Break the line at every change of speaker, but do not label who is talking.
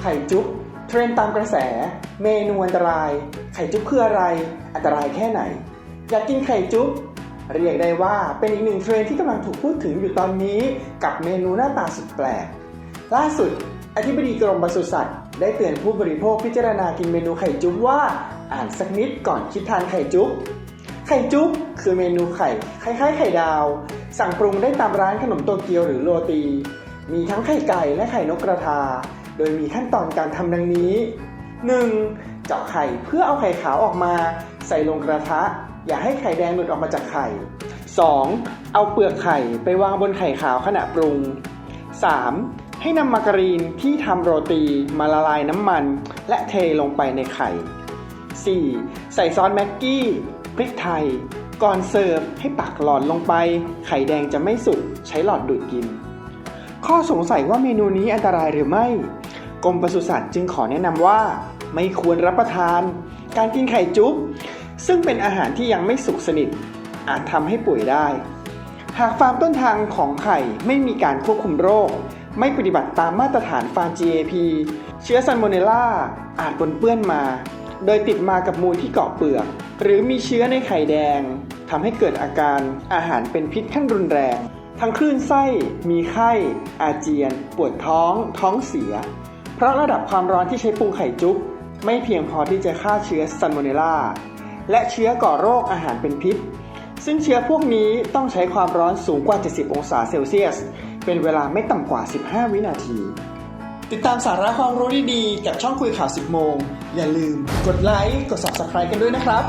ไข่จุ๊บเทรนด์ตามกระแส เมนูอันตราย ไข่จุ๊บคืออะไร อันตรายแค่ไหน อยากกินไข่จุ๊บเรียกได้ว่าเป็นอีกหนึ่งเทรนด์ที่กำลังถูกพูดถึงอยู่ตอนนี้ กับเมนูหน้าตาสุดแปลก ล่าสุด อธิบดีกรมปศุสัตว์ ได้เตือนผู้บริโภคพิจารณากินเมนูไข่จุ๊บว่าอ่านสักนิดก่อนคิดทานไข่จุ๊บไข่จุ๊บคือเมนูไข่คล้ายๆไข่ดาว สั่งปรุงได้ตามร้านขนมโตเกียวหรือโรตี มีทั้งไข่ไก่และไข่นกกระทา โดยมีขั้นตอนการทำดังนี้ 1. เจาะไข่เพื่อเอาไข่ขาวออกมา ใส่ลงกระทะ อย่าให้ไข่แดงหลุดออกมาจากไข่ 2. เอาเปลือกไข่ไปวางบนไข่ขาวขณะปรุง 3. ให้นำมาการีนที่ทำโรตีมาละลายน้ำมัน และเทลงไปในไข่ 4. ใส่ซอสแม็กกี้พริกไทย ก่อนเสิร์ฟให้ตักหลอดลงไป ไข่แดงจะไม่สุกใช้หลอดดูดกิน ข้อสงสัยว่าเมนูนี้อันตรายหรือไม่กรมปศุสัตว์จึงขอแนะนำว่า ไม่ควรรับประทาน การกินไข่จุ๊บซึ่งเป็นอาหารที่ยังไม่สุกสนิท อาจทำให้ป่วยได้ หากฟาร์มต้นทางของไข่ไม่มีการควบคุมโรค ไม่ปฏิบัติตามมาตรฐานฟาร์ม GAP เชื้อซันโมเนลล่าอาจปนเปื้อนมา โดยติดมากับมูลที่เกาะเปลือก หรือมีเชื้อในไข่แดงทำให้เกิดอาการอาหารเป็นพิษขั้นรุนแรง ทั้งคลื่นไส้ มีไข้ อาเจียน ปวดท้อง ท้องเสีย เพราะระดับความร้อนที่ใช้ปรุงไข่จุ๊บไม่เพียงพอที่จะฆ่าเชื้อซันโมเนล่าและเชื้อก่อโรคอาหารเป็นพิษ ซึ่งเชื้อพวกนี้ต้องใช้ความร้อนสูงกว่า 70 องศาเซลเซียส เป็นเวลาไม่ต่ำกว่า 15 วินาที ติดตามสาระความรู้ดีๆ กับช่องคุยข่าว 10 โมง อย่าลืมกดไลค์ กด Subscribe กันด้วยนะครับ